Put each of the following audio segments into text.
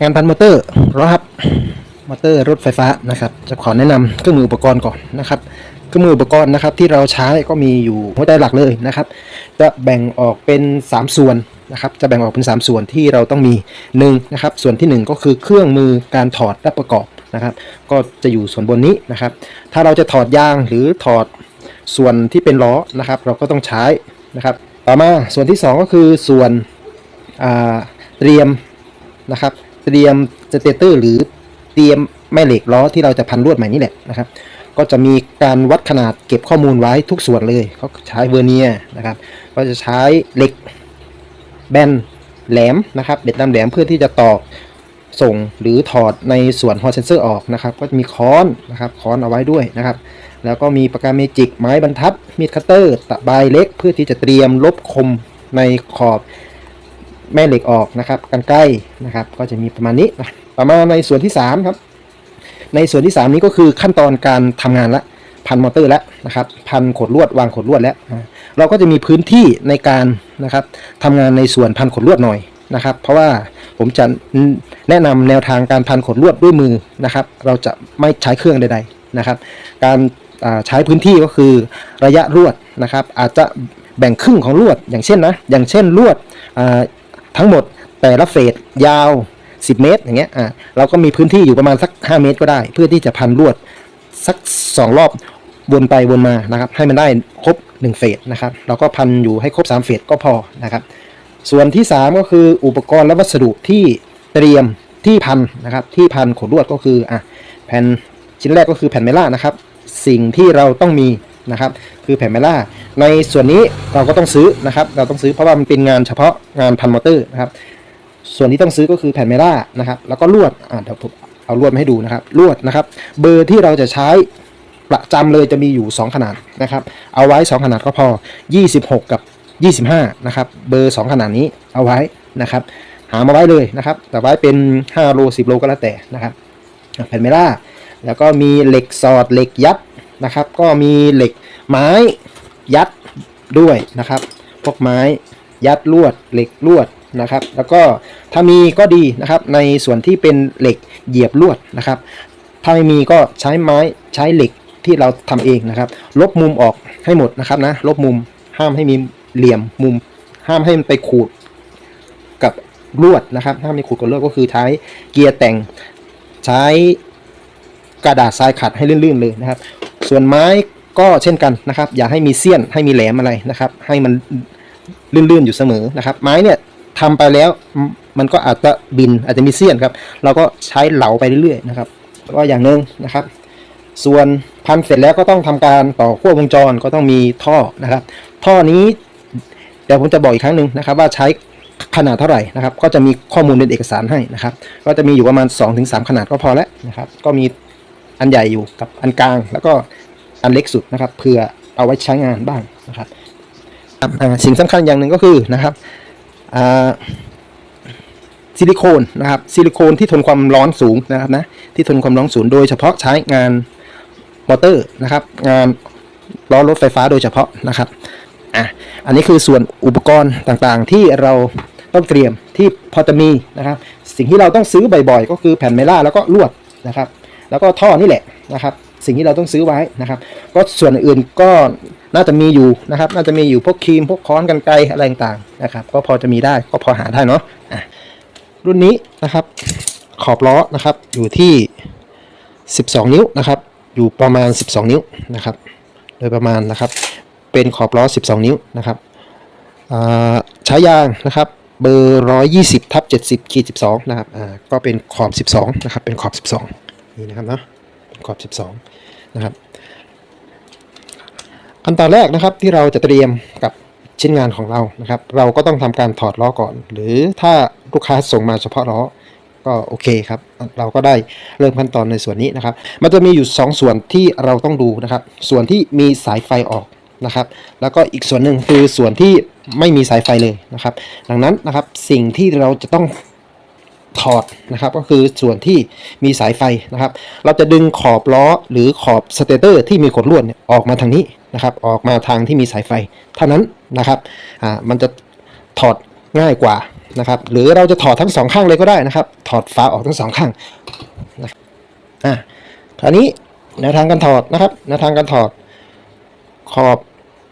งานพันมอเตอร์รอครับมอเตอร์รถไฟฟ้านะครับ จะขอแนะนำเครื่องมืออุปกรณ์ก่อนนะครับเครื่องมืออุปกรณ์นะครับที่เราใช้ก็มีอยู่หัวใจหลักเลยนะครับ จะแบ่งออกเป็น 3 ส่วนนะครับ จะแบ่งออกเป็น 3 ส่วนที่เราต้องมี1นะครับ ส่วนทีหนึ่1 ก็คือเครื่องมือการถอดและประกอบนะครับ ก็จะอยู่ส่วนบนนี้นะครับ ถ้าเราจะถอดยางหรือถอดส่วนที่เป็นล้อนะครับ เราก็ต้องใช้นะครับ ต่อมาส่วนที่ 2 ก็คือส่วนอ่าเตรียมนะครับ เตรียมสเตเตอร์หรือเตรียมแม่เหล็กล้อที่เราจะพันลวดใหม่นี่แหละนะครับ ก็จะมีการวัดขนาดเก็บข้อมูลไว้ทุกส่วนเลยเขาใช้เวอร์เนียนะครับก็จะใช้เหล็กแบนแหลมนะครับเด็ดดำแหลมเพื่อที่จะตอกส่งหรือถอดในส่วนฮอเซนเซอร์ออกนะครับ ก็จะมีค้อนนะครับค้อนเอาไว้ด้วยนะครับ แล้วก็มีปากกาเมจิกไม้บรรทัดมีดคัตเตอร์ตะไบเล็ก เพื่อที่จะเตรียมลบคมในขอบ แม่เหล็กออกนะครับกันใกล้นะครับ ก็จะมีประมาณนี้นะต่อมาในส่วนที่3ครับ ในส่วนที่ 3 นี้ก็คือขั้นตอนการทำงานละพันมอเตอร์แล้วนะครับพันขดลวดวางขดลวดแล้ว เราก็จะมีพื้นที่ในการนะครับทำงานในส่วนพันขดลวดหน่อยนะครับ เพราะว่าผมจะแนะนำแนวทางการพันขดลวดด้วยมือนะครับ เราจะไม่ใช้เครื่องใดๆนะครับ การใช้พื้นที่ก็คือระยะลวดนะครับ อาจจะแบ่งครึ่งของลวดอย่างเช่นนะอย่างเช่นลวดอ ทั้งหมดแต่ละเฟสยาว 10 เมตรอย่างเงี้ยอ่าเราก็มีพื้นที่อยู่ประมาณสัก 5 เมตรก็ได้ เพื่อที่จะพันลวดสัก 2 รอบวนไปวนมานะครับ ให้มันได้ครบ 1 เฟสนะครับ เราก็พันอยู่ให้ครบ 3 เฟสก็พอนะครับ ส่วนที่ 3 ก็คืออุปกรณ์และวัสดุที่เตรียมที่พันนะครับที่พันขนลวดก็คืออะแผ่นชิ้นแรกก็คือแผ่นเมล่านะครับ สิ่งที่เราต้องมีนะครับ คือแผ่นเมล่า ในส่วนนี้เราก็ต้องซื้อนะครับ เราต้องซื้อเพราะว่ามันเป็นงานเฉพาะงานพันมอเตอร์นะครับ ส่วนที่ต้องซื้อก็คือแผ่นเมล่านะครับ แล้วก็ลวดอ่าเดี๋ยวผมเอาลวดมาให้ดูนะครับ ลวดนะครับ เบอร์ที่เราจะใช้ประจำเลยจะมีอยู่ 2 ขนาดนะครับ เอาไว้ 2 ขนาดก็พอ 26 กับ 25 นะครับ เบอร์ 2 ขนาดนี้เอาไว้นะครับ หามาไว้เลยนะครับ แต่ไว้เป็น 5 โล 10 โลก็แล้วแต่นะครับ แผ่นเมล่า แล้วก็มีเหล็กสอดเหล็กยัดนะครับ ก็มีเหล็กไม้ ยัดด้วยนะครับ พวกไม้ยัดลวดเหล็กลวดนะครับ แล้วก็ถ้ามีก็ดีนะครับ ในส่วนที่เป็นเหล็กเหยียบลวดนะครับ ถ้าไม่มีก็ใช้ไม้ใช้เหล็กที่เราทำเองนะครับ ลบมุมออกให้หมดนะครับนะ ลบมุมห้ามให้มีเหลี่ยมมุม ห้ามให้มันไปขูดกับลวดนะครับห้ามไม่ขูดกับลวดก็คือใช้เกียร์แต่งใช้กระดาษทรายขัดให้ลื่นๆเลยนะครับ ส่วนไม้ ก็เช่นกันนะครับ อย่าให้มีเสี้ยนให้มีแหลมอะไรนะครับ ให้มันลื่นๆอยู่เสมอนะครับ ไม้เนี่ยทำไปแล้วมันก็อาจจะบินอาจจะมีเสี้ยนครับ เราก็ใช้เหลาไปเรื่อยๆนะครับก็อย่างหนึ่งนะครับ ส่วนพันเสร็จแล้วก็ต้องทำการต่อขั้ววงจรก็ต้องมีท่อนะครับ ท่อนี้เดี๋ยวผมจะบอกอีกครั้งหนึ่งนะครับ ว่าใช้ขนาดเท่าไหร่นะครับ ก็จะมีข้อมูลเป็นเอกสารให้นะครับ ก็จะมีอยู่ประมาณ 2-3 ขนาดก็พอแล้วนะครับ ก็มีอันใหญ่อยู่กับอันกลางแล้วก็ อันเล็กสุดนะครับเพื่อเอาไว้ใช้งานบ้างนะครับสิ่งสำคัญอย่างหนึ่งก็คือนะครับซิลิโคนนะครับซิลิโคนที่ทนความร้อนสูงนะครับนะที่ทนความร้อนสูงโดยเฉพาะใช้งานมอเตอร์นะครับ งานล้อรถไฟฟ้าโดยเฉพาะนะครับอะอันนี้คือส่วนอุปกรณ์ต่างๆ ที่เราต้องเตรียมที่พอจะมีนะครับ สิ่งที่เราต้องซื้อบ่อยๆ ก็คือแผ่นเมล่าแล้วก็ลวดนะครับ แล้วก็ท่อนี่แหละนะครับ สิ่งที่เราต้องซื้อไว้นะครับ ก็ส่วนอื่นก็น่าจะมีอยู่นะครับ น่าจะมีอยู่พวกครีมพวกค้อนกันไกรอะไรต่างๆนะครับ ก็พอจะมีได้ก็พอหาได้เนาะะรุ่นนี้นะครับขอบล้อนะครับอยู่ที่ 12 นิ้วนะครับ อยู่ประมาณ 12 นิ้วนะครับ โดยประมาณนะครับ เป็นขอบล้อ 12 นิ้วนะครับใช้ยางนะครับเบอร์ 120ทับ70ขีด12 นะครับ อ่า ก็เป็นขอบ 12 นะครับ เป็นขอบ 12 นี่นะครับเนาะ ขอบ 12 นะครับ ขั้นตอนแรกนะครับที่เราจะเตรียมกับชิ้นงานของเรานะครับ เราก็ต้องทำการถอดล้อก่อน หรือถ้าลูกค้าส่งมาเฉพาะล้อก็โอเคครับ เราก็ได้เริ่มขั้นตอนในส่วนนี้นะครับ มันจะมีอยู่ 2 ส่วนที่เราต้องดูนะครับ ส่วนที่มีสายไฟออกนะครับ แล้วก็อีกส่วนหนึ่งคือส่วนที่ไม่มีสายไฟเลยนะครับ ดังนั้นนะครับสิ่งที่เราจะต้อง ถอดนะครับ ก็คือส่วนที่มีสายไฟนะครับ เราจะดึงขอบล้อหรือขอบสเตเตอร์ที่มีขดลวดออกมาทางนี้นะครับ ออกมาทางที่มีสายไฟ เท่านั้นนะครับอ่ามันจะถอดง่ายกว่านะครับ หรือเราจะถอดทั้งสองข้างเลยก็ได้นะครับ ถอดฝาออกทั้งสองข้างนะครับอะคราวนี้แนวทางการถอดนะครับแนวทางการถอดขอบ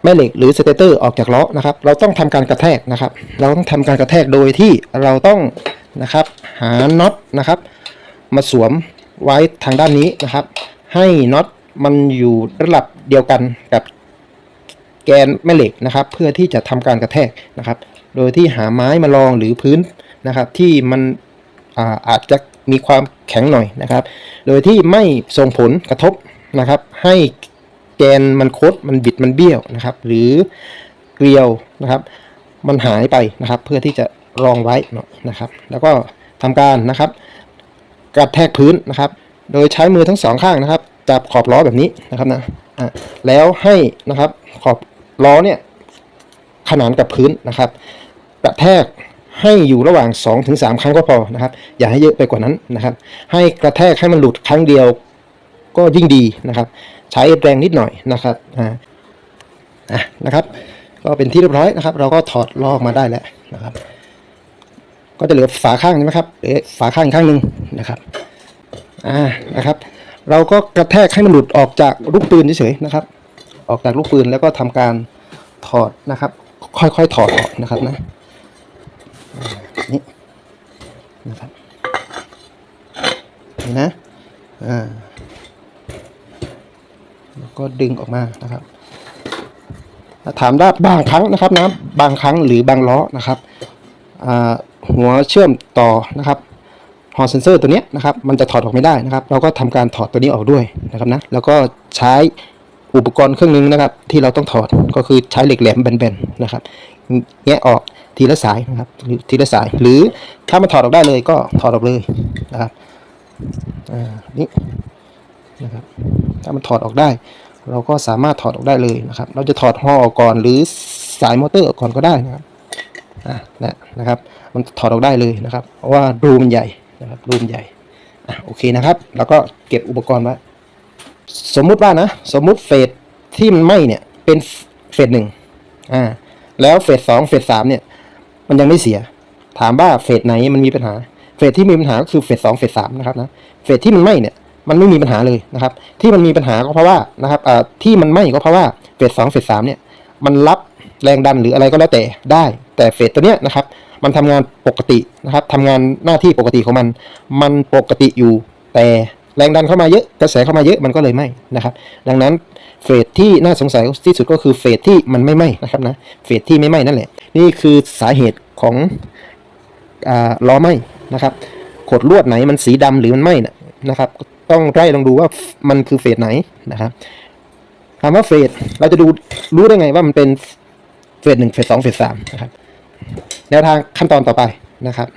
แม่เหล็กหรือสเตเตอร์ออกจากล้อนะครับ เราต้องทำการกระแทกนะครับ เราต้องทำการกระแทกโดยที่เราต้อง นะครับ หาน็อตนะครับ มาสวมไว้ทางด้านนี้นะครับ ให้น็อตมันอยู่ระดับเดียวกันกับแกนแม่เหล็กนะครับ เพื่อที่จะทำการกระแทกนะครับ โดยที่หาไม้มาลองหรือพื้นนะครับ ที่มันอาอาจจะมีความแข็งหน่อยนะครับ โดยที่ไม่ส่งผลกระทบนะครับ ให้แกนมันคดมันบิดมันเบี้ยวนะครับ หรือเกลียวนะครับ มันหายไปนะครับ เพื่อที่จะ รองไว้นะนะครับ แล้วก็ทำการนะครับกระแทกพื้นนะครับ โดยใช้มือทั้งสองข้างนะครับจับขอบล้อแบบนี้นะครับนะอะแล้วให้นะครับขอบล้อเนี่ยขนานกับพื้นนะครับ กระแทกให้อยู่ระหว่าง 2-3 ครั้งก็พอนะครับ อย่าให้เยอะไปกว่านั้นนะครับ ให้กระแทกให้มันหลุดครั้งเดียวก็ยิ่งดีนะครับ ใช้แรงนิดหน่อยนะครับอ่าอะนะครับ ก็เป็นที่เรียบร้อยนะครับ เราก็ถอดล้อออกมาได้แล้วนะครับ ก็จะเหลือฝาข้างใช่ไหมครับเหลือฝาข้างอีกข้างหนึ่งนะครับอ่านะครับ เราก็กระแทกให้มันหลุดออกจากลูกปืนเฉยๆนะครับ ออกจากลูกปืนแล้วก็ทำการถอดนะครับ ค่อยๆถอดออกนะครับนะอ่านี่นะครับนี่นะอ่าแล้วก็ดึงออกมานะครับถามได้บางครั้งนะครับนะบางครั้งหรือบางล้อนะครับ หัวเชื่อมต่อนะครับฮอเซนเซอร์ตัวนี้นะครับมันจะถอดออกไม่ได้นะครับ เราก็ทำการถอดตัวนี้ออกด้วยนะครับนะแล้วก็ใช้อุปกรณ์เครื่องนึงนะครับ ที่เราต้องถอดก็คือใช้เหล็กแหลมแบนๆนะครับแงะออกทีละสายนะครับทีละสายหรือถ้ามันถอดออกได้เลยก็ถอดออกเลยนะครับนี่นะครับถ้ามันถอดออกได้ เราก็สามารถถอดออกได้เลยนะครับ เราจะถอดห่อออกก่อนหรือสายมอเตอร์ออกก่อนก็ได้นะครับ นะนะครับ มันถอดออกได้เลยนะครับ เพราะว่ารูมันใหญ่นะครับรูมันใหญ่อะโอเคนะครับ แล้วก็เก็บอุปกรณ์ไว้สมมุติว่านะ สมมุติเฟสที่มันไหม้เนี่ยเป็นเฟสหนึ่งอ่าแล้วเฟสสองเฟสสามเนี่ยมันยังไม่เสีย ถามว่าเฟสไหนมันมีปัญหาเฟสที่มีปัญหาก็คือเฟสสองเฟสสามนะครับนะเฟสที่มันไหม้เนี่ยมันไม่มีปัญหาเลยนะครับ ที่มันมีปัญหาก็เพราะว่านะครับอ่าที่มันไหม้ก็เพราะว่าเฟสสองเฟสสามเนี่ยมันรับแรงดันหรืออะไรก็แล้วแต่ได้แต่เฟสตัวเนี้ยนะครับ มันทำงานปกตินะครับทำงานหน้าที่ปกติของมัน มันปกติอยู่ แต่แรงดันเข้ามาเยอะกระแสเข้ามาเยอะมันก็เลยไหมนะครับ ดังนั้นเฟสที่น่าสงสัยที่สุดก็คือเฟสที่มันไม่ไหมนะครับนะเฟสที่ไม่ไหมนั่นแหละ นี่คือสาเหตุของอ่าล้อไหมนะครับขดลวดไหนมันสีดำหรือมันไหมนะนะครับ ต้องไล่ลองดูว่ามันคือเฟสไหนนะครับถามว่าเฟสเราจะดูรู้ได้ไงว่ามันเป็นเฟสหนึ่งเฟสสองเฟสสามนะครับ แนวทางขั้นตอนต่อไปนะครับ